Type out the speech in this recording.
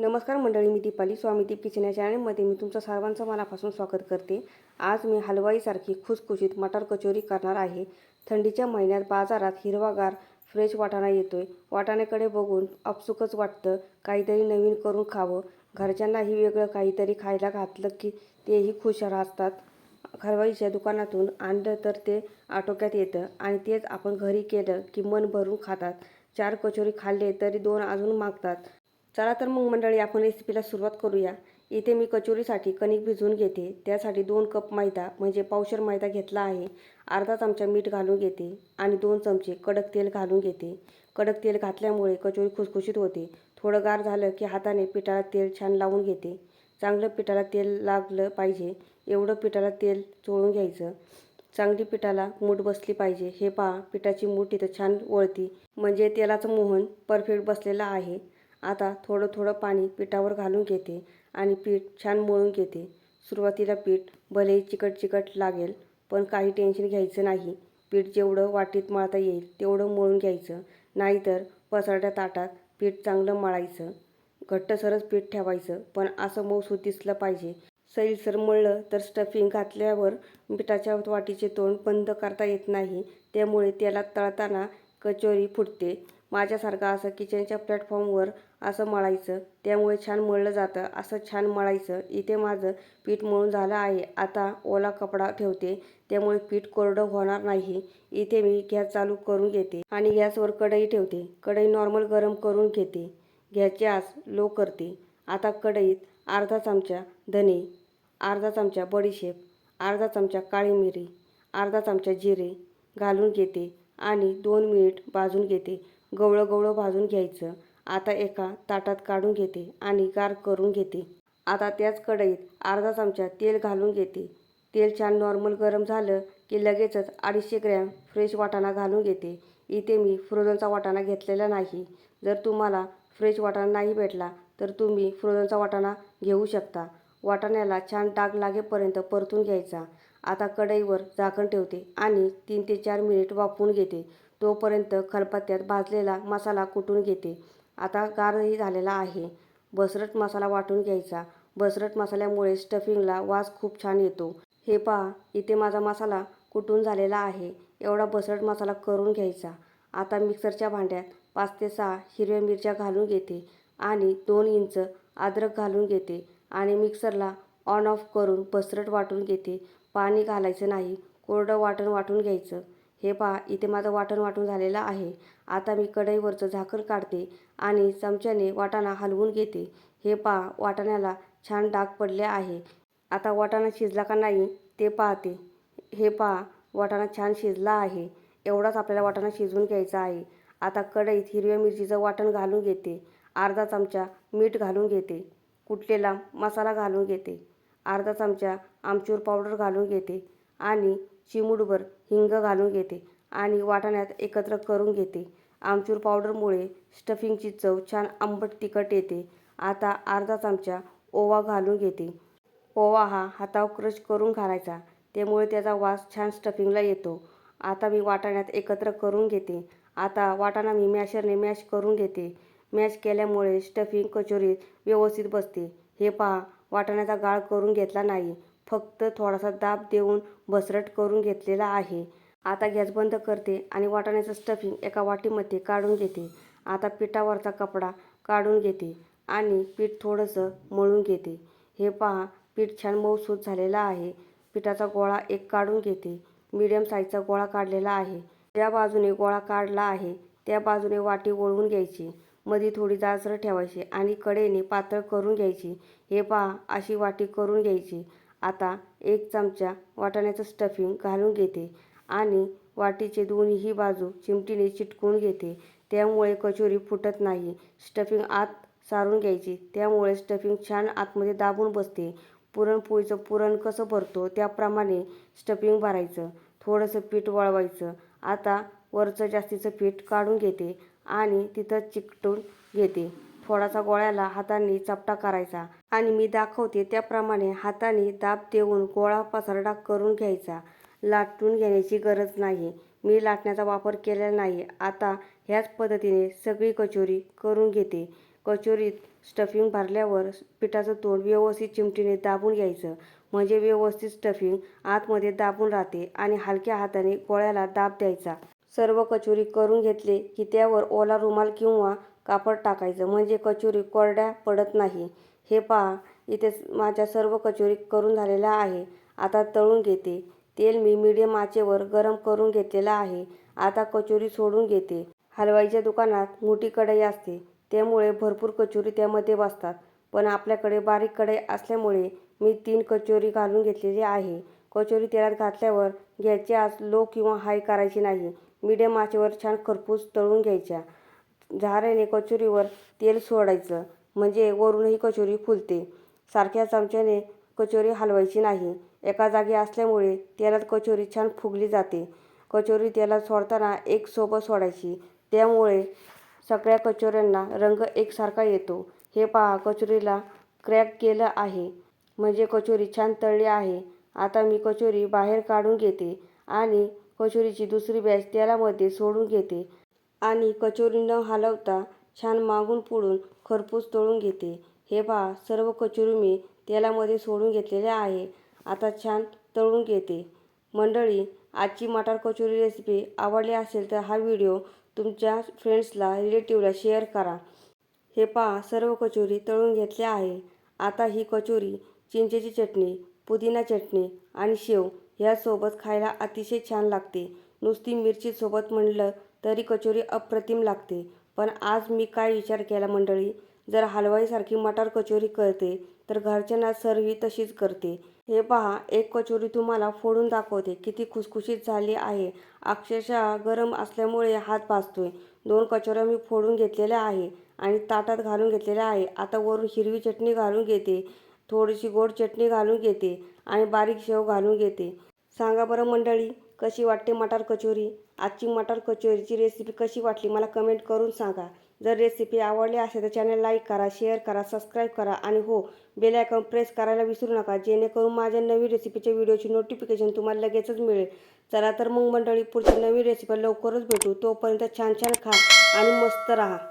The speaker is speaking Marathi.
नमस्कार मंडळी मी दीपाली. स्वामी दीप किचन या चॅनलमध्ये मी तुमचं सर्वांचं मनापासून स्वागत करते. आज मी हलवाईसारखी खुसखुशीत मटार कचोरी करणार आहे. थंडीच्या महिन्यात बाजारात हिरवागार फ्रेश वाटाणा येतोय. वाटाण्याकडे बघून अपसुकच वाटतं काहीतरी नवीन करून खावं. घरच्यांनाही वेगळं काहीतरी खायला घातलं की तेही खुश राहतात हलवाईच्या दुकानातून आणलं तर ते आटोक्यात येतं आणि तेच आपण घरी केलं की मन भरून खातात. चार कचोरी खाल्ले तरी दोन अजून मागतात. चला तर मग मंडळी आपण रेसिपीला सुरुवात करूया. इथे मी कचोरीसाठी कणिक भिजवून घेते. त्यासाठी दोन कप मैदा म्हणजे पावशर मैदा घेतला आहे. अर्धा चमचा मीठ घालून घेते आणि दोन चमचे कडक तेल घालून घेते. कडक तेल घातल्यामुळे कचोरी खुसखुशीत होते. थोडं गार झालं की हाताने पिठाला तेल छान लावून घेते. चांगलं पिठाला तेल लागलं पाहिजे. एवढं पिठाला तेल चोळून घ्यायचं. चांगली पिठाला मूठ बसली पाहिजे. हे पहा पिठाची मूठ इथं छान वळती. म्हणजे तेलाचं मोहन परफेक्ट बसलेलं आहे. आता थोडं थोडं पाणी पिठावर घालून घेते आणि पीठ छान मळून घेते. सुरुवातीला पीठ भलेही चिकट चिकट लागेल पण काही टेन्शन घ्यायचं नाही. पीठ जेवढं वाटीत मळता येईल तेवढं मळून घ्यायचं. नाहीतर पसरट्या ताटात पीठ चांगलं मळायचं. घट्टसरच पीठ ठेवायचं पण असं मऊसूत दिसलं पाहिजे. सैलसर मळलं तर स्टफिंग घातल्यावर पिठाच्या वाटीचे तोंड बंद करता येत नाही त्यामुळे त्याला तळताना कचोरी फुटते. माझ्यासारखं असं किचनच्या प्लॅटफॉर्मवर असं मळायचं त्यामुळे छान मळलं जातं असं छान मळायचं. इथे माझं पीठ मळून झालं आहे. आता ओला कपडा ठेवते त्यामुळे पीठ कोरडं होणार नाही. इथे मी गॅस चालू करून घेते आणि गॅसवर कढई ठेवते. कढई नॉर्मल गरम करून घेते. घ्यायची आस लो करते. आता कढईत अर्धा चमचा धने अर्धा चमचा बडीशेप अर्धा चमचा काळी मिरी अर्धा चमचा जिरे घालून घेते आणि दोन मिनिट भाजून घेते. गवळं गवळं भाजून घ्यायचं. आता एका ताटात काढून घेते आणि गार करून घेते. आता त्याच कढईत अर्धा चमचा तेल घालून घेते. तेल छान नॉर्मल गरम झालं की लगेचच अडीचशे ग्रॅम फ्रेश वाटाणा घालून घेते. इथे मी फ्रोझनचा वाटाणा घेतलेला नाही. जर तुम्हाला फ्रेश वाटाणा नाही भेटला तर तुम्ही फ्रोझनचा वाटाणा घेऊ शकता. वाटाण्याला छान डाग लागेपर्यंत परतून घ्यायचा. आता कढईवर झाकण ठेवते आणि तीन ते चार मिनिट वाफवून घेते. तोपर्यंत खलबत्त्यात भाजलेला मसाला कुटून घेते. आता गारही झालेला आहे. बसरट मसाला वाटून घ्यायचा. बसरट मसाल्यामुळे स्टफिंगला वास खूप छान येतो. हे पहा इथे माझा मसाला कुटून झालेला आहे. एवढा बसरट मसाला करून घ्यायचा. आता मिक्सरच्या भांड्यात पाच ते सहा हिरव्या मिरच्या घालून घेते आणि दोन इंच अद्रक घालून घेते आणि मिक्सरला ऑन ऑफ करून बसरट वाटून घेते. पाणी घालायचं नाही कोरडं वाटण वाटून घ्यायचं. हे पहा इथे माझं वाटण वाटून झालेलं आहे. आता मी कढईवरचं झाकण काढते आणि चमच्याने वाटाणा हलवून घेते. हे पहा वाटाण्याला छान डाग पडले आहे. आता वाटाणा शिजला का नाही ते पाहते. हे पहा वाटाणा छान शिजला आहे. एवढाच आपल्याला वाटाणा शिजवून घ्यायचा आहे. आता कढईत हिरव्या मिरचीचं वाटण घालून घेते. अर्धा चमचा मीठ घालून घेते. कुटलेला मसाला घालून घेते. अर्धा चमचा आमचूर पावडर घालून घेते. आणि चिमूटभर हिंग घालून घेते आणि वाटाण्यात एकत्र करून घेते. आमचूर पावडरमुळे स्टफिंगची चव छान आंबट तिखट येते. आता अर्धा चमचा ओवा घालून घेते. ओवा हा हातावर क्रश करून घालायचा त्यामुळे त्याचा वास छान स्टफिंगला येतो. आता मी वाटाण्यात एकत्र करून घेते. आता वाटाणा मी मॅशरने मॅश करून घेते. मॅश केल्यामुळे स्टफिंग कचोरीत व्यवस्थित बसते. हे पहा वाटाण्याचा गाळ करून घेतला नाही. फक्त थोडासा दाब देऊन भसरट करून घेतलेला आहे. आता गॅस बंद करते आणि वाटाण्याचं स्टफिंग एका वाटीमध्ये काढून घेते. आता पिठावरचा कपडा काढून घेते आणि पीठ थोडंसं मळून घेते. हे पहा पीठ छान मऊसूत झालेला आहे. पिठाचा गोळा एक काढून घेते. मीडियम साईजचा गोळा काढलेला आहे. ज्या बाजूने गोळा काढला आहे त्या बाजूने वाटी वळवून घ्यायची. मध्ये थोडी जाडसर ठेवायची आणि कडेने पातळ करून घ्यायची. हे पहा अशी वाटी करून घ्यायची. आता एक चमचा वाटाण्याचं स्टफिंग घालून घेते आणि वाटीचे दोन्हीही बाजू चिमटीने चिटकून घेते. त्यामुळे कचोरी फुटत नाही. स्टफिंग आत सारून घ्यायची. त्यामुळे स्टफिंग छान आतमध्ये दाबून बसते. पुरणपोळीचं पुरण कसं भरतो त्याप्रमाणे स्टफिंग भरायचं. थोडंसं पीठ वळवायचं. आता वरचं जास्तीचं पीठ काढून घेते आणि तिथं चिकटून घेते. फोडाचा गोळ्याला हाताने चपटा करायचा आणि मी दाखवते त्याप्रमाणे हाताने दाब देऊन गोळा पसरडा करून घ्यायचा. लाटून घेण्याची गरज नाही. मी लाटण्याचा वापर केलेला नाही. आता ह्याच पद्धतीने सगळी कचोरी करून घेते. कचोरीत स्टफिंग भरल्यावर पिठाचं तोंड व्यवस्थित चिमटीने दाबून घ्यायचं. म्हणजे व्यवस्थित स्टफिंग आतमध्ये दाबून राहते आणि हलक्या हाताने गोळ्याला दाब द्यायचा. सर्व कचोरी करून घेतले की त्यावर ओला रुमाल किंवा कापड टाकायचं. म्हणजे कचोरी कोरड्या पडत नाही. हे पहा इथे माझ्या सर्व कचोरी करून झालेल्या आहे. आता तळून घेते. तेल मी मीडियम आचेवर गरम करून घेतलेलं आहे. आता कचोरी सोडून घेते. हलवाईच्या दुकानात मोठी कढई असते. त्यामुळे भरपूर कचोरी त्यामध्ये बसतात. पण आपल्याकडे बारीक कढई असल्यामुळे मी तीन कचोरी घालून घेतलेली आहे. कचोरी तेलात घातल्यावर घ्यायची आज लो किंवा हाय करायची नाही. मीडियम आचेवर छान खरपूस तळून घ्यायच्या. झाऱ्याने कचोरीवर तेल सोडायचं. म्हणजे वरूनही कचोरी फुलते. सारख्या चमच्याने कचोरी हलवायची नाही. एका जागी असल्यामुळे तेलात कचोरी छान फुगली जाते. कचोरी तेलात सोडताना एक सोबत सोडायची. त्यामुळे सगळ्या कचोऱ्यांना रंग एकसारखा येतो. हे पहा कचोरीला क्रॅक केलं आहे. म्हणजे कचोरी छान तळली आहे. आता मी कचोरी बाहेर काढून घेते आणि कचोरीची दुसरी बॅच तेलामध्ये सोडून घेते. आणि कचोरी न हलवता छान मागून पुढून खरपूस तळून घेते. हे पहा सर्व कचोरी मी तेलामध्ये सोडून घेतलेले आहे. आता छान तळून घेते. मंडळी आजची मटार कचोरी रेसिपी आवडली असेल तर हा व्हिडिओ तुमच्या फ्रेंड्सला रिलेटिव्हला शेअर करा. हे पहा सर्व कचोरी तळून घेतले आहे. आता ही कचोरी चिंचेची चटणी पुदिना चटणी आणि शेव ह्यासोबत खायला अतिशय छान लागते. नुसती मिरचीसोबत म्हणलं तरी कचोरी अप्रतिम लागते. पण आज मी काय विचार केला मंडळी? जर हलवाईसारखी मटार कचोरी करते तर घरच्यांना सर्व तशीच करते. हे पहा एक कचोरी तुम्हाला फोडून दाखवते. किती खुसखुशीत झाली आहे. अक्षरशः गरम असल्यामुळे हात भाजतोय दोन कचोऱ्या मी फोडून घेतलेल्या आहे आणि ताटात घालून घेतलेल्या आहे. आता वरून हिरवी चटणी घालून घेते थोडीशी गोड चटणी घालून घेते आणि बारीक शेव घालून घेते. सांगा बरं मंडळी कशी वाटते मटार कचोरी? आजची मटार कचोरीची रेसिपी कशी वाटली? मला कमेंट करून सांगा. जर रेसिपी आवडली असेल तर चॅनल लाईक करा शेअर करा सबस्क्राईब करा आणि हो बेल आयकॉन प्रेस करायला विसरू नका. जेणेकरून माझ्या नवीन रेसिपीच्या व्हिडिओची नोटिफिकेशन तुम्हाला लगेचच मिळेल. चला तर मग मंडळी पुढच्या नवीन रेसिपी लवकरच भेटू. तोपर्यंत छान छान खा आणि मस्त राहा.